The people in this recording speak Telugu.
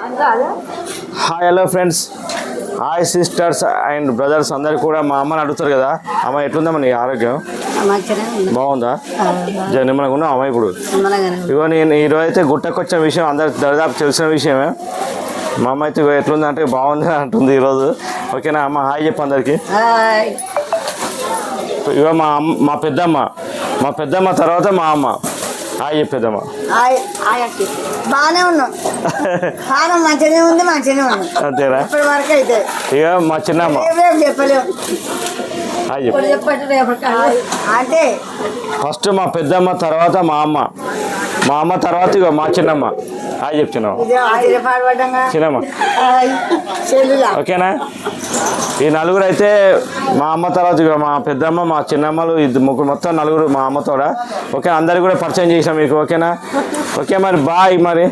Hi hello friends hi sisters and brothers అందరు కూడా మా అమ్మని అడుగుతారు కదా. అమ్మ ఎట్లుందమ్మా నీ ఆరోగ్యం? బాగుందా? జనమనకు ఉన్నావు అమ్మ ఇప్పుడు. ఇగో నేను ఈరోజు అయితే గుట్టకొచ్చిన విషయం అందరికి దాదాపు తెలిసిన విషయమే. మా అమ్మ అయితే ఎట్లుంది అంటే బాగుంది అంటుంది ఈరోజు. ఓకేనా అమ్మ హాయ్ చెప్పు అందరికి. ఇగో మా అమ్మ మా పెద్దమ్మ. మా పెద్దమ్మ తర్వాత మా అమ్మ. హాయ్. బాగానే ఉన్నాం. మంచిగానే ఉంది మంచిగానే ఉంది. అంతేనా? ఇప్పటి వరకు అయితే. ఇక మా చిన్నమ్మ. చెప్పలేము హాయ్ చెప్పు. అంటే ఫస్ట్ మా పెద్దమ్మ తర్వాత మా అమ్మ. మా అమ్మ తర్వాత ఇగో మా చిన్నమ్మ. హాయ్ చిన్నమ్మ. ఇది చెల్లులా? ఓకేనా? ఈ నలుగురు అయితే మా అమ్మ తర్వాత మా పెద్దమ్మ మా చిన్నమ్మలు ఇద్దరు ముగ్గురు మొత్తం నలుగురు మా అమ్మతోడ? ఓకే అందరికి కూడా పరిచయం చేసాం మీకు ఓకేనా? ఓకే మరి బాయ్ మరి.